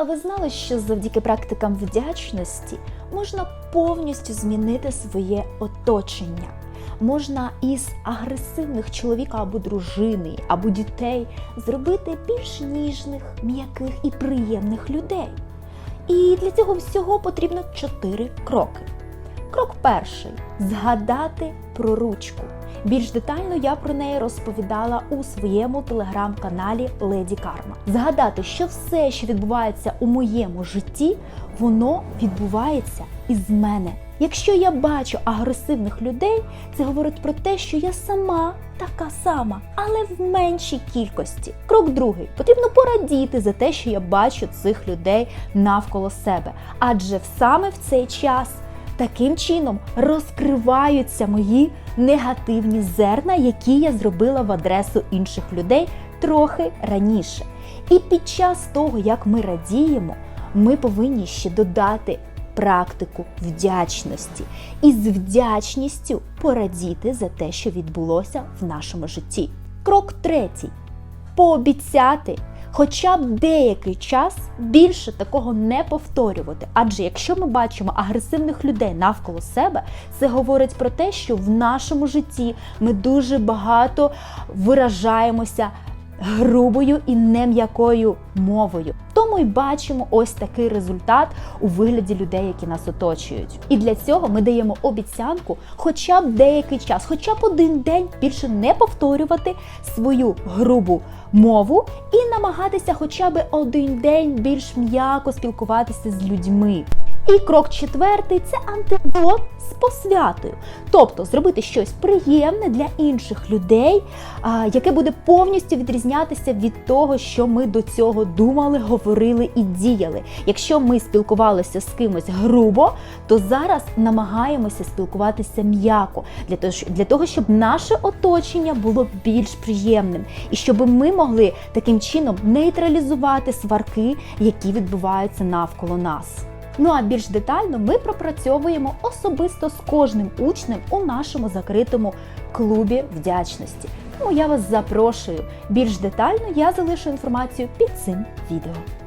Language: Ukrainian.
А ви знали, що завдяки практикам вдячності можна повністю змінити своє оточення? Можна із агресивних чоловіка або дружини, або дітей зробити більш ніжних, м'яких і приємних людей. І для цього всього потрібно чотири кроки. Крок перший згадати про ручку. Більш детально я про неї розповідала у своєму телеграм-каналі Леді Карма. Згадати, що все, що відбувається у моєму житті, воно відбувається із мене. Якщо я бачу агресивних людей, це говорить про те, що я сама така сама, але в меншій кількості. Крок другий потрібно порадіти за те, що я бачу цих людей навколо себе, адже саме в цей час. Таким чином розкриваються мої негативні зерна, які я зробила в адресу інших людей трохи раніше. І під час того, як ми радіємо, ми повинні ще додати практику вдячності і з вдячністю порадіти за те, що відбулося в нашому житті. Крок третій пообіцяти хоча б деякий час більше такого не повторювати. Адже якщо ми бачимо агресивних людей навколо себе, це говорить про те, що в нашому житті ми дуже багато виражаємося грубою і нем'якою мовою. Тому й бачимо ось такий результат у вигляді людей, які нас оточують. І для цього ми даємо обіцянку хоча б деякий час, хоча б один день більше не повторювати свою грубу мову і намагатися хоча б один день більш м'яко спілкуватися з людьми. І крок четвертий це антидот з посвятою, тобто зробити щось приємне для інших людей, яке буде повністю відрізнятися від того, що ми до цього думали, говорили і діяли. Якщо ми спілкувалися з кимось грубо, то зараз намагаємося спілкуватися м'яко для того, щоб наше оточення було більш приємним, і щоб ми могли таким чином нейтралізувати сварки, які відбуваються навколо нас. Ну а більш детально ми пропрацьовуємо особисто з кожним учнем у нашому закритому клубі вдячності. Тому я вас запрошую. Більш детально я залишу інформацію під цим відео.